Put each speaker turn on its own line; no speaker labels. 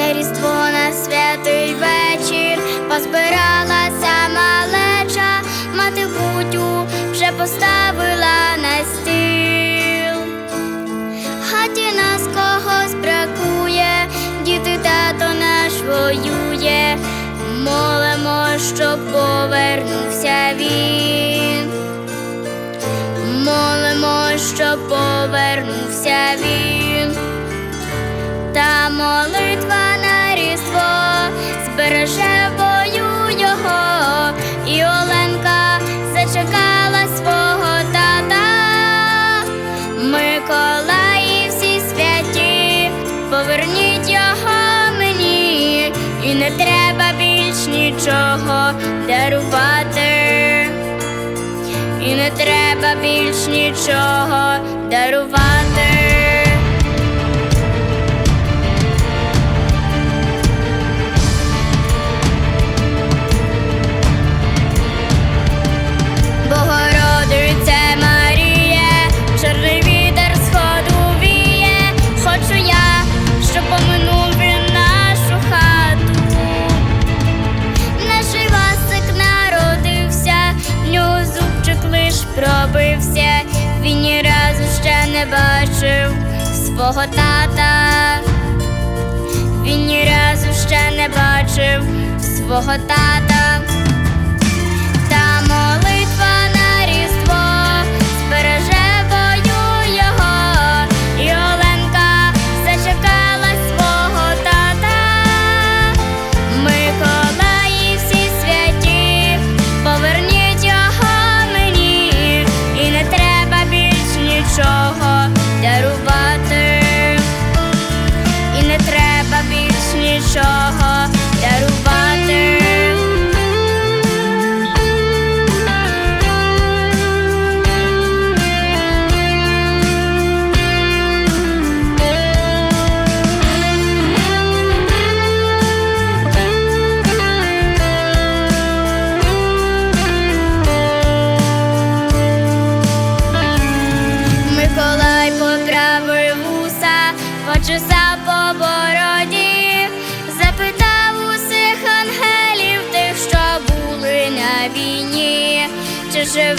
на різдво на святий вечір позбиралася малеча, мати кутю вже поставила на стіл. Хаті нас когось бракує, діти тато наш воює, молимо, щоб повернувся він. Молимо, щоб повернувся він. Та молитва не треба більш нічого дарувати. І не треба більш нічого дарувати. Пробився, він ні разу ще не бачив свого тата. Він ні разу ще не бачив свого тата. Усіх